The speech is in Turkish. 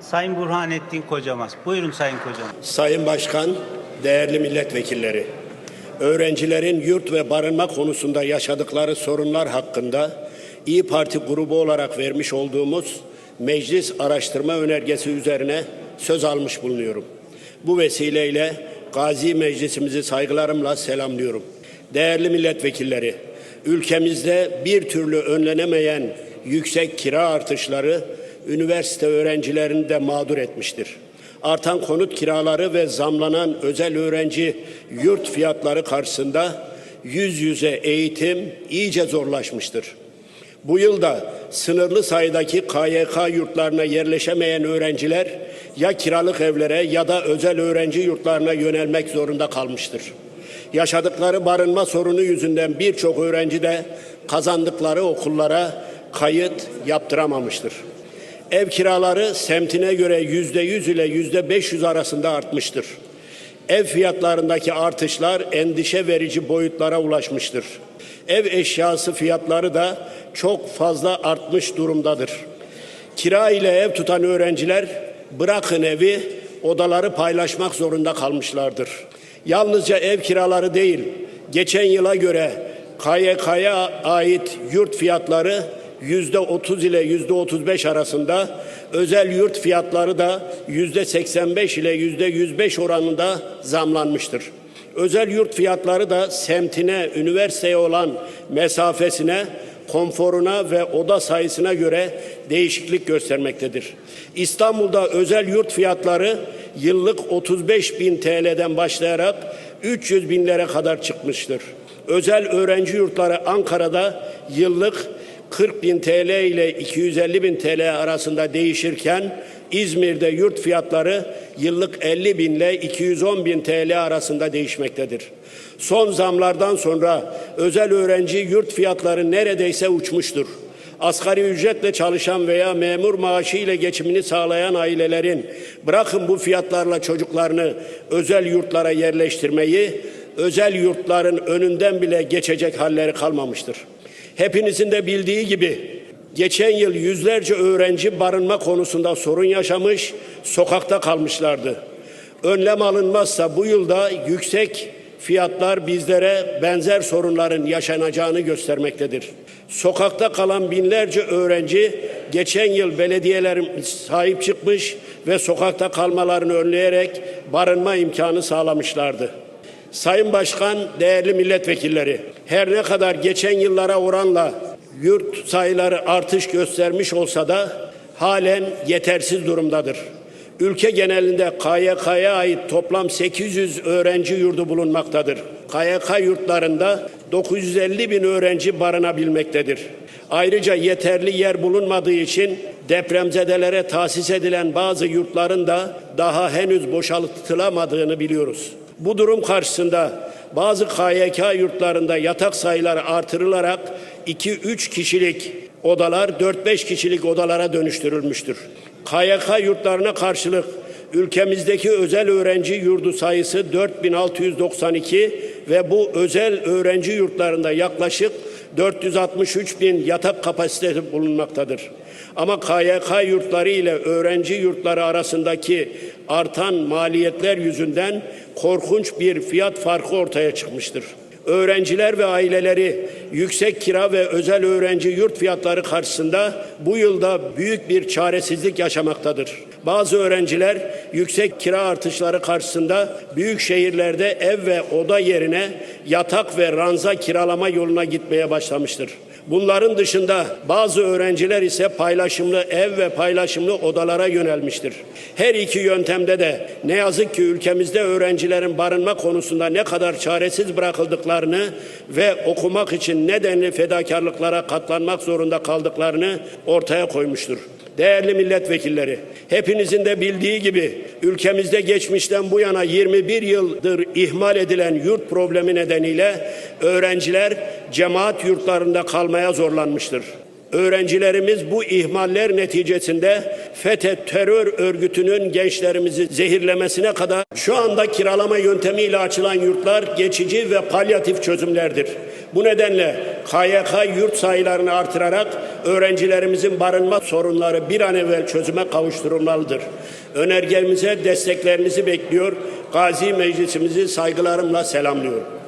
Sayın Burhanettin Kocamaz. Buyurun Sayın Kocamaz. Sayın Başkan, değerli milletvekilleri, öğrencilerin yurt ve barınma konusunda yaşadıkları sorunlar hakkında İyi Parti grubu olarak vermiş olduğumuz meclis araştırma önergesi üzerine söz almış bulunuyorum. Bu vesileyle Gazi Meclisimizi saygılarımla selamlıyorum. Değerli milletvekilleri, ülkemizde bir türlü önlenemeyen yüksek kira artışları üniversite öğrencilerini de mağdur etmiştir. Artan konut kiraları ve zamlanan özel öğrenci yurt fiyatları karşısında yüz yüze eğitim iyice zorlaşmıştır. Bu yılda sınırlı sayıdaki KYK yurtlarına yerleşemeyen öğrenciler ya kiralık evlere ya da özel öğrenci yurtlarına yönelmek zorunda kalmıştır. Yaşadıkları barınma sorunu yüzünden birçok öğrenci de kazandıkları okullara kayıt yaptıramamıştır. Ev kiraları semtine göre yüzde yüz ile yüzde beş yüz arasında artmıştır. Ev fiyatlarındaki artışlar endişe verici boyutlara ulaşmıştır. Ev eşyası fiyatları da çok fazla artmış durumdadır. Kira ile ev tutan öğrenciler bırakın evi odaları paylaşmak zorunda kalmışlardır. Yalnızca ev kiraları değil, geçen yıla göre KYK'ya ait yurt fiyatları yüzde 30 ile yüzde 35 arasında, özel yurt fiyatları da yüzde 85 ile yüzde 105 oranında zamlanmıştır. Özel yurt fiyatları da semtine, üniversiteye olan mesafesine, konforuna ve oda sayısına göre değişiklik göstermektedir. İstanbul'da özel yurt fiyatları yıllık 35 bin TL'den başlayarak 300 binlere kadar çıkmıştır. Özel öğrenci yurtları Ankara'da yıllık 40 bin TL ile 250 bin TL arasında değişirken İzmir'de yurt fiyatları yıllık 50 bin ile 210 bin TL arasında değişmektedir. Son zamlardan sonra özel öğrenci yurt fiyatları neredeyse uçmuştur. Asgari ücretle çalışan veya memur maaşı ile geçimini sağlayan ailelerin bırakın bu fiyatlarla çocuklarını özel yurtlara yerleştirmeyi, özel yurtların önünden bile geçecek halleri kalmamıştır. Hepinizin de bildiği gibi geçen yıl yüzlerce öğrenci barınma konusunda sorun yaşamış, sokakta kalmışlardı. Önlem alınmazsa bu yılda yüksek fiyatlar bizlere benzer sorunların yaşanacağını göstermektedir. Sokakta kalan binlerce öğrenci geçen yıl belediyelerimiz sahip çıkmış ve sokakta kalmalarını önleyerek barınma imkanı sağlamışlardı. Sayın Başkan, değerli milletvekilleri, her ne kadar geçen yıllara oranla yurt sayıları artış göstermiş olsa da halen yetersiz durumdadır. Ülke genelinde KYK'ya ait toplam 800 öğrenci yurdu bulunmaktadır. KYK yurtlarında 950 bin öğrenci barınabilmektedir. Ayrıca yeterli yer bulunmadığı için depremzedelere tahsis edilen bazı yurtların da daha henüz boşaltılamadığını biliyoruz. Bu durum karşısında bazı KYK yurtlarında yatak sayıları artırılarak 2-3 kişilik odalar 4-5 kişilik odalara dönüştürülmüştür. KYK yurtlarına karşılık ülkemizdeki özel öğrenci yurdu sayısı 4692 ve bu özel öğrenci yurtlarında yaklaşık 463 bin yatak kapasitesi bulunmaktadır. Ama KYK yurtları ile öğrenci yurtları arasındaki artan maliyetler yüzünden korkunç bir fiyat farkı ortaya çıkmıştır. Öğrenciler ve aileleri yüksek kira ve özel öğrenci yurt fiyatları karşısında bu yılda büyük bir çaresizlik yaşamaktadır. Bazı öğrenciler yüksek kira artışları karşısında büyük şehirlerde ev ve oda yerine yatak ve ranza kiralama yoluna gitmeye başlamıştır. Bunların dışında bazı öğrenciler ise paylaşımlı ev ve paylaşımlı odalara yönelmiştir. Her iki yöntemde de ne yazık ki ülkemizde öğrencilerin barınma konusunda ne kadar çaresiz bırakıldıklarını ve okumak için nedenli fedakarlıklara katlanmak zorunda kaldıklarını ortaya koymuştur. Değerli milletvekilleri, hepinizin de bildiği gibi ülkemizde geçmişten bu yana 21 yıldır ihmal edilen yurt problemi nedeniyle öğrenciler cemaat yurtlarında kalmaya zorlanmıştır. Öğrencilerimiz bu ihmaller neticesinde FETÖ terör örgütünün gençlerimizi zehirlemesine kadar şu anda kiralama yöntemiyle açılan yurtlar geçici ve palyatif çözümlerdir. Bu nedenle KYK yurt sayılarını artırarak öğrencilerimizin barınma sorunları bir an evvel çözüme kavuşturulmalıdır. Önergemize desteklerinizi bekliyor. Gazi Meclisimizi saygılarımla selamlıyorum.